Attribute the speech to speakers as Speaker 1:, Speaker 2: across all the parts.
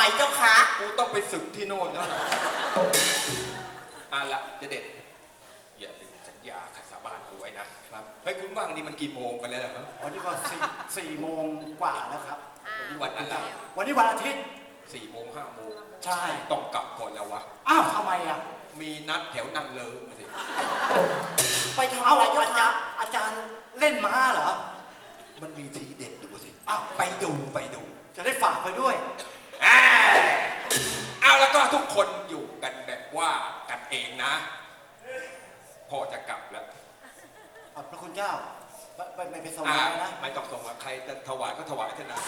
Speaker 1: ไปทำไมเจ้าคะ
Speaker 2: กูต้องไปศึกที่โน่นแล้วล่ะเอะละเจะเด็ด อย่าลืมสัญญาขัดสาบานกูไว้นะครับเฮ้ยคุณว่างนี่มันกี่โมงกันแล้วล่ะครับ
Speaker 1: วันนี้ก็สี่สี่โมงกว่าแล้วครับ
Speaker 2: วันนี้วันอะไร
Speaker 1: วันนี้วันอาทิตย์
Speaker 2: สี่โมงห้าโมง
Speaker 1: ใช่
Speaker 2: ต้องกลับก่อนแล้ววะ
Speaker 1: อ้าวทำไมอะ
Speaker 2: มีนัดแถวนังเลยมาสิ
Speaker 1: ไปทำอะไรเจ้าคะอาจารย์เล่นม้าเหรอ
Speaker 2: มันมีทีเด็ดดูสิ
Speaker 1: อ้าว
Speaker 2: ไปดูไปดู
Speaker 1: จะได้ฝากไปด้วย
Speaker 2: เอ้ย เอาแล้วก็ทุกคนอยู่กันแบบว่ากันเองนะพ่อจะกลับแล้ว
Speaker 1: ขอบพระคุณเจ้าไปไปไปไปส
Speaker 2: อ่า
Speaker 1: วายนะ
Speaker 2: ไม่ต้องส่งมาใครจะถวายก็ถวายเถอะนะ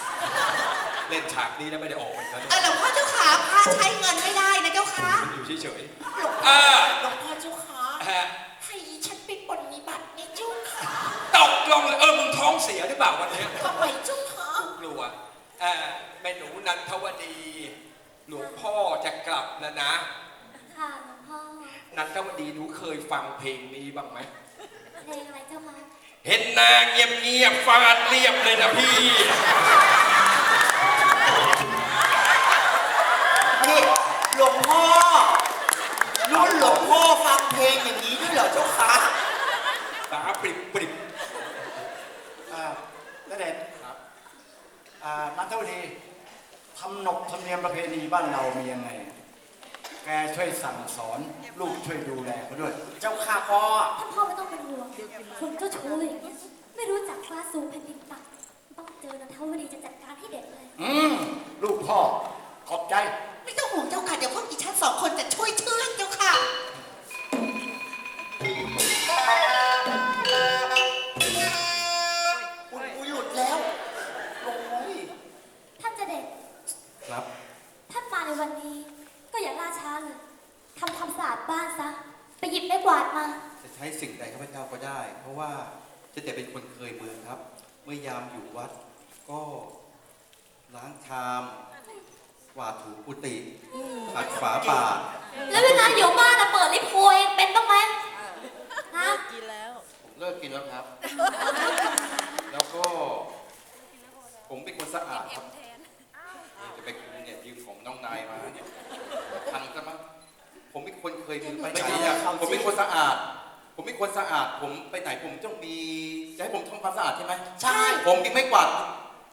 Speaker 2: เล่นฉากนี้แล้วไม่ได้ออกไปซะด้ว
Speaker 3: เออยหลวงพ่อเจ้าขาพระใช้เงินไม่ได้นะเจ้าค่ะ
Speaker 2: มันอยู่เฉยๆเออ
Speaker 3: หลวงพ่อเจ้าขา
Speaker 2: ฮะ
Speaker 3: ให้ฉันไปปลดนิบัติในเจ้าค่ะ
Speaker 2: ตกลงเลยเออมึงท้องเสียหรือเปล่าวันเนี้ย
Speaker 3: ทำไมเจ้าคะ
Speaker 2: กูกลัวเออแม่หนูนันทวดี หลวงพ่อจะกลับแล้วนะ
Speaker 4: ค่ะหลวงพ่อ
Speaker 2: นันทวดีหนูเคยฟังเพลงนี้บ้างไหม
Speaker 4: เพลงอะไรเจ้าคะ
Speaker 2: เห็นนางเงียบเงียบๆฟาดเรียบเลยนะพี่
Speaker 3: นี่หลวงพ่อรุ่นหลวงพ่อฟังเพลงอย่างนี้ด้วยเหรอเจ้าคะ
Speaker 2: ตาปริบปริบ
Speaker 1: อ่าณเดชน์
Speaker 2: ครับ
Speaker 1: อ่านันทวดี ทำนบธรรมเนียมประเพณีบ้านเรามียังไง แกช่วยสั่งสอน ลูกช่วยดูแลเขาด้วย
Speaker 3: เจ้าค่ะพ่อ
Speaker 4: ท่านพ่อไม่ต้องเป็นห่วงคนเจ้าชู้อย่างเงี้ยไม่รู้จักฟ้าสูงแผ่นดินต่ำต้องเจอนันทวดีจะจัดการให้เด็ดเลย
Speaker 1: อืม ลูกพ่อ ขอบใจ
Speaker 3: ไม่ต้องห่วงเจ้าค่ะ เดี๋ยวพวกอีฉันสองคนจะ เป็
Speaker 5: นคนเคยเมืองครับ เมื่อยามอยู่วัดก็ล้างชามกวาดถูกุฏิขัดฝาบาท
Speaker 4: แล้วเวลาอยู่บ้านอะเปิดลิฟต์โพเองเป็นบ้างไหมฮะ
Speaker 5: ผมเลิกกินแล้วครับ แล้วก็ ผมเป็นคนสะอาดครับนี่จะไปคุมเนี่ยยืมของน้องนายมาเนี่ยทันซะมั้งผมเป็นคนเคยมือไปไหนอะผมเป็นคนสะอาด ผมเป็นคนสะอาด ผมไปไหนผมต้องมี จะให้ผมทำความสะอาดใช่ไหม
Speaker 3: ใช่
Speaker 5: ผมมีไม่กวาด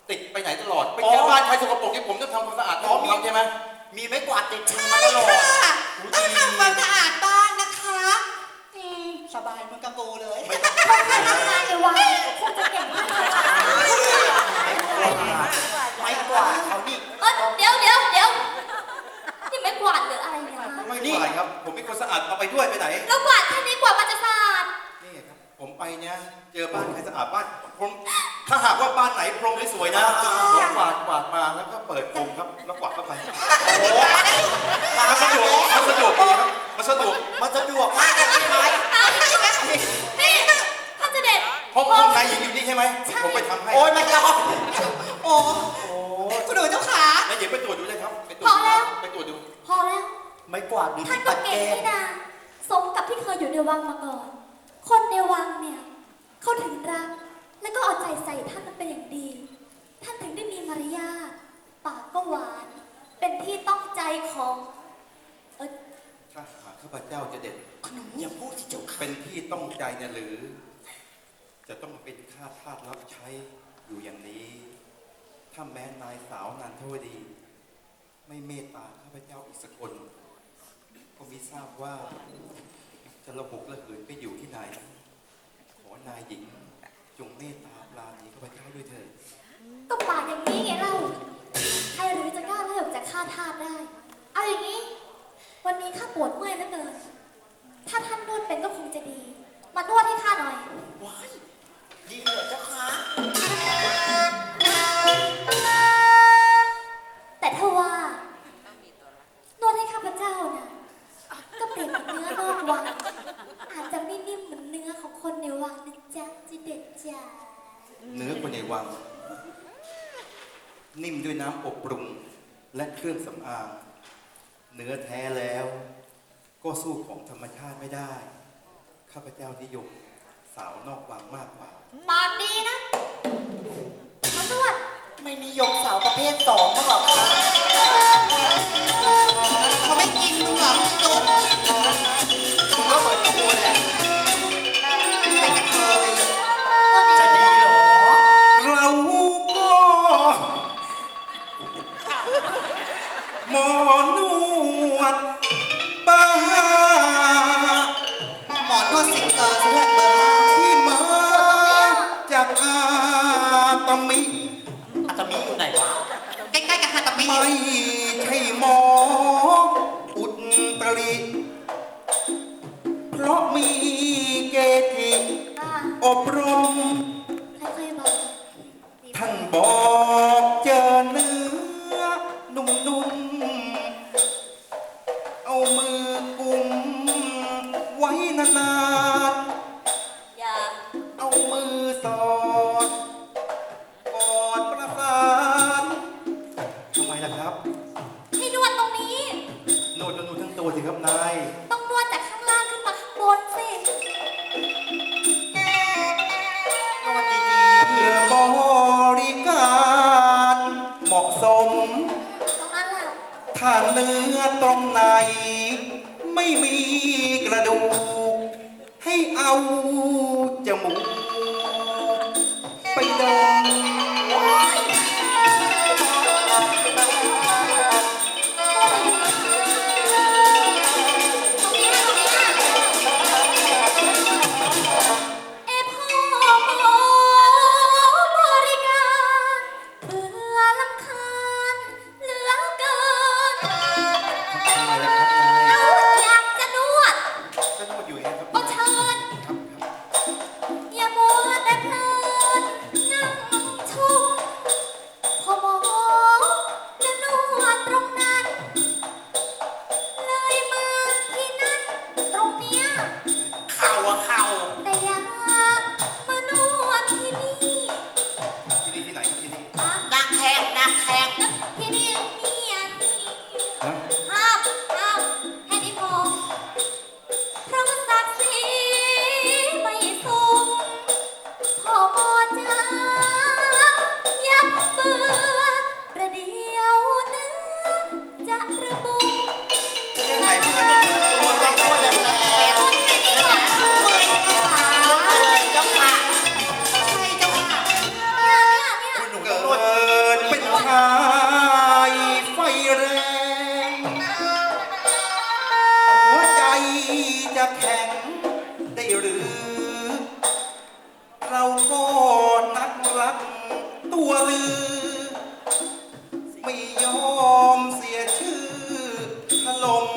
Speaker 5: ติดไปไหนตลอด ไป
Speaker 1: อ๋อ
Speaker 5: เจอบ้านใครสกปรกที่ผมต้องทำความสะอาดให้ผมทำใช่ไหม
Speaker 1: มีไม้กวาดติดมือ
Speaker 3: ใช่
Speaker 1: มาตลอด
Speaker 3: ค่ะต้องทำความสะอาดบ้านนะคะอืมสบายเหมือนกับกูเลย
Speaker 4: ถ้าทำงานในวันคงจะเก่งมากเลยค่ะ
Speaker 3: ไม้กวาดเขานี่
Speaker 4: เออเดี๋ยวเดี๋ยวเดี๋ยวนี่ไม้กวาดหรืออะไรเนี่ยฮะ
Speaker 5: ไม่กวาดครับ ผมเป็นคนสะอาดเอาไปด้วยไปไหน
Speaker 4: แล้วา
Speaker 5: นใครสะอาดบ้านผมถ้าหากว่าบ้านไหนพรมสวยๆนะผมกวาดกวาดมาแล้วก็เปิดพรมครับแล้วกวาดเข้าไปโอ้มันสะดวกมันสะดวกดีครับมันสะดวก
Speaker 1: มันสะดวกมากเลยใช่ไหม
Speaker 4: นี่ท่านเจะเด็ด
Speaker 5: ห้องห้องนายหญิงอยู่นี่ใช่ไหมผมไปทำให้
Speaker 1: โอ้ยไม่ต้อง
Speaker 3: โอ้คุณหนูเจ้าขา
Speaker 5: นายหญิงไปตรวจดูเลยครับไปตรว
Speaker 4: พ
Speaker 5: จ
Speaker 4: อ
Speaker 5: ดู
Speaker 4: แล้ว
Speaker 5: ไปตรวจดู
Speaker 4: พอแล้ว
Speaker 1: ไม้กวาดดี
Speaker 4: ท่าน
Speaker 1: ที่
Speaker 4: ก็
Speaker 1: ปัดเก
Speaker 4: เก่ง
Speaker 1: ม
Speaker 4: นี่นาสมกับที่เคยอยู่ในวังมาก่อน คนในวังเนี่ย เขาถึงรัก และก็เอาใจใส่ท่านเป็นอย่างดี ท่านถึงได้มีมารยาทปากก็หวาน เป็นที่ต้องใจของเออ
Speaker 5: ถ้าหากข้าพเจ้าจะเด็ด
Speaker 3: คุณหนูอย่าพูดสิเจ้าค่ะ
Speaker 5: เป็นที่ต้องใจเนี่ยหรือ จะต้องมาเป็นข้าทาสรับใช้อยู่อย่างนี้ ถ้าแม้นายสาวนันทวดี ไม่เมตตาข้าพเจ้าอีกสักคน ก็มิทราบว่า จะระบุระเหินไปอยู่ที่ไหน ขอนายหญิง จงเมตตาปราณีข้าพเจ้าด้วยเถิด
Speaker 4: ก็ปากอย่างนี้ไงเล่า ใครหรือจะกล้าเลิกจากข้าทาสได้ เอาอย่างนี้ วันนี้ข้าปวดเมื่อยเหลือเกิน ถ้าท่านนวดเป็นก็คงจะดี มานวดให้ข้าหน่อย
Speaker 3: ว้ายดีเหรอเจ้าคะ
Speaker 4: เนื้อคนในวัง นิ่
Speaker 5: มด้วยน้ำอบปรุงและเครื่องสำอาง เนื้อแท้แล้ว ก็สู้ของธรรมชาติไม่ได้ ข้าพเจ้านิยมสาวนอกวังมากกว่า
Speaker 4: ปากดีนะมานวด
Speaker 3: ไม่มียมสาวประเภทสองมาหรอกนะ
Speaker 1: อา
Speaker 5: ตมิ
Speaker 3: อาตมิอยู่ไหนวะใกล้ๆกับฮาตมิ
Speaker 5: ไม่ใช่หมอ อุตริเพราะมีเกจิ
Speaker 4: ป้
Speaker 5: อบรมท่านบอกเจอเนื้อนุ่มนุ่ม เพื่อบริการเหมาะสมถ้าเนื้อตรงไหน ไม่มีกระดูก ให้เอาจมูกไปดม
Speaker 4: reta. เราก็นั
Speaker 5: กรั
Speaker 4: กตัวลื
Speaker 3: อ
Speaker 5: ไม่
Speaker 4: ยอม
Speaker 3: เสี
Speaker 5: ยชื่อถล่ม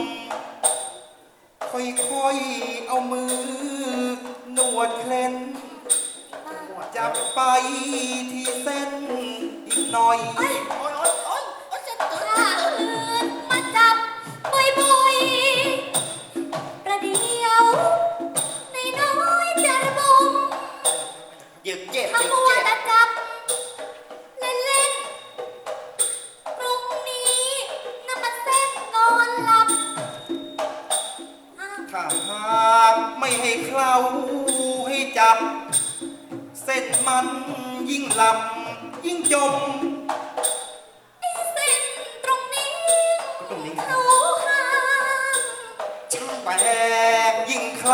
Speaker 5: ค่อยๆเอามือ นวดเคล็นจับไปที่เส้นอีกหน่อย
Speaker 4: จับ เส้น
Speaker 5: มันยิ่งหลับ ยิ่งจม
Speaker 4: ไอ้เส้นตรงนี้
Speaker 5: ตรงนี้
Speaker 4: เขาห่าง
Speaker 5: แหวกยิ่งคล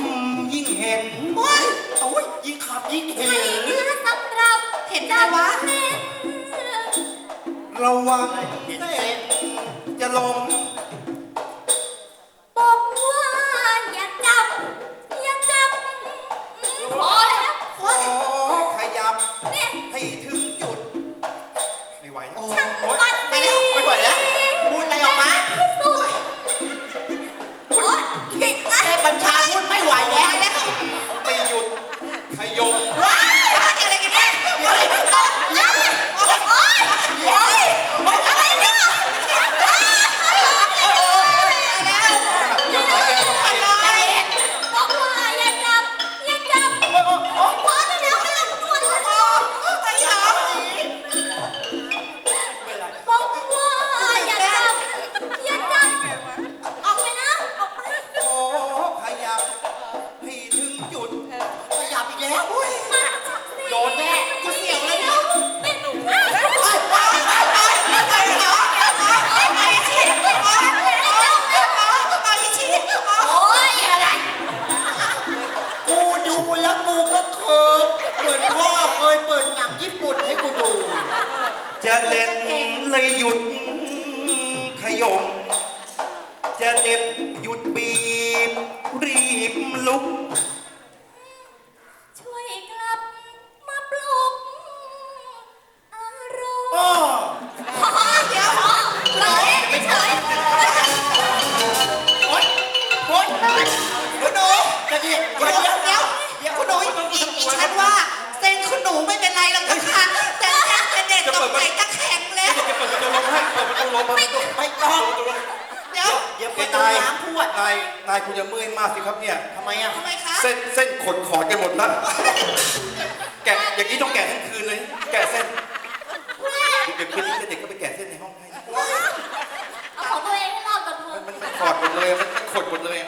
Speaker 5: ำยิ่งเห็น
Speaker 3: โอ้ยโอ้ยยิ่งขับยิ่งเห็
Speaker 4: ให้
Speaker 3: น
Speaker 4: เนื้อสำรับ
Speaker 3: เห็นได้วะ
Speaker 4: เน้น
Speaker 5: ระวังเส้นจะลง
Speaker 4: I'm tired. จะเล่น
Speaker 3: เล
Speaker 4: ย
Speaker 3: ห
Speaker 5: ยุดขยม
Speaker 3: จะเด็บหยุ
Speaker 4: ดบีบรีบลุกายนายคุณจะเมื่
Speaker 5: อย
Speaker 4: มา
Speaker 5: กสิครับ
Speaker 3: เนี่ยทำไม
Speaker 5: อะทำไมคะ เส้นเส้นขนขอด
Speaker 6: กันหมดละ
Speaker 3: แกะอย่างนี้ต้องแกะทั้งคืนเลย
Speaker 5: แกะเส้นเด็กๆคืนนี้เด็กก็ไปแกะเส้นในห้องให้เอาของตัว
Speaker 7: เองให้ร
Speaker 5: อด
Speaker 6: ก่อ
Speaker 5: น
Speaker 6: เถ
Speaker 5: อะมั
Speaker 6: นมั
Speaker 5: นขอด
Speaker 6: หมดเลย
Speaker 5: มั
Speaker 6: นขดหมดเล
Speaker 5: ย